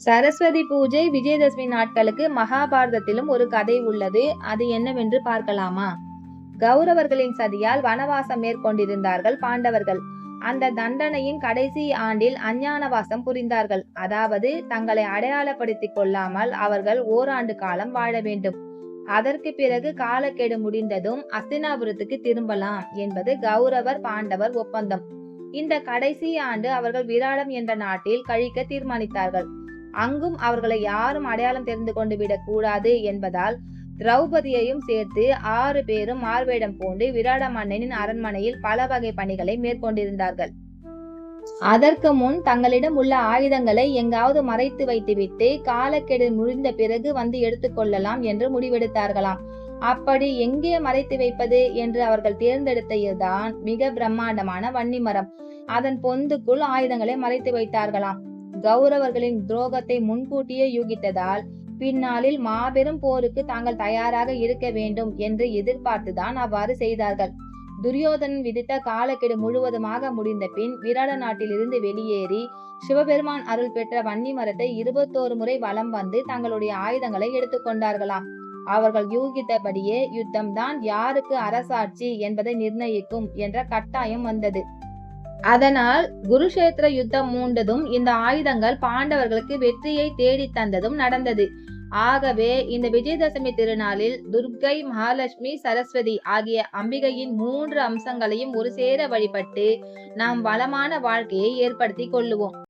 சரஸ்வதி பூஜை விஜயதசமி நாட்களுக்கு மகாபாரதத்திலும் ஒரு கதை உள்ளது. அது என்னவென்று பார்க்கலாமா? கௌரவர்களின் சதியால் வனவாசம் மேற்கொண்டிருந்தார்கள் பாண்டவர்கள். அந்த தண்டனையின் கடைசி ஆண்டில் அஞ்ஞானவாசம் புரிந்தார்கள். அதாவது தங்களை அடையாளப்படுத்திக் கொள்ளாமல் அவர்கள் ஓராண்டு காலம் வாழ வேண்டும். அதற்கு பிறகு காலக்கெடு முடிந்ததும் அஸ்தினாபுரத்துக்கு திரும்பலாம் என்பது கௌரவர் பாண்டவர் ஒப்பந்தம். இந்த கடைசி ஆண்டு அவர்கள் விராடம் என்ற நாட்டில் கழிக்க தீர்மானித்தார்கள். அங்கும் அவர்களை யாரும் அடையாளம் தெரிந்து கொண்டு விடக் கூடாது என்பதால் திரௌபதியையும் சேர்த்து ஆறு பேரும் மார்வேடம் பூண்டு விராட மன்னனின் அரண்மனையில் பல வகை பணிகளை மேற்கொண்டிருந்தார்கள். அதற்கு முன் தங்களிடம் உள்ள ஆயுதங்களை எங்காவது மறைத்து வைத்துவிட்டு காலக்கெடு முடிந்த பிறகு வந்து எடுத்துக்கொள்ளலாம் என்று முடிவெடுத்தார்களாம். அப்படி எங்கே மறைத்து வைப்பது என்று அவர்கள் தேர்ந்தெடுத்ததுதான் மிக பிரம்மாண்டமான வன்னி மரம். அதன் பொந்துக்குள் ஆயுதங்களை மறைத்து வைத்தார்களாம். கௌரவர்களின் துரோகத்தை முன்கூட்டியே யூகித்ததால் பின்னாளில் மாபெரும் போருக்கு தாங்கள் தயாராக இருக்க வேண்டும் என்று எதிர்பார்த்துதான் அவ்வாறு செய்தார்கள். துரியோதனன் விதித்த காலக்கெடு முழுவதுமாக முடிந்த பின் விராட நாட்டிலிருந்து வெளியேறி சிவபெருமான் அருள் பெற்ற வன்னி மரத்தை இருபத்தோரு முறை வலம் வந்து தங்களுடைய ஆயுதங்களை எடுத்துக்கொண்டார்களாம் அவர்கள் யூகித்தபடியே யுத்தம்தான் யாருக்கு அரசாட்சி என்பதை நிர்ணயிக்கும் என்ற கட்டாயம் வந்தது. அதனால் குருஷேத்திர யுத்தம் மூண்டதும் இந்த ஆயுதங்கள் பாண்டவர்களுக்கு வெற்றியை தேடித் தந்ததும் நடந்தது. ஆகவே இந்த விஜயதசமி திருநாளில் துர்க்கை மகாலட்சுமி சரஸ்வதி ஆகிய அம்பிகையின் மூன்று அம்சங்களையும் ஒரு சேர வழிபட்டு நாம் வளமான வாழ்க்கையை ஏற்படுத்திக் கொள்ளுவோம்.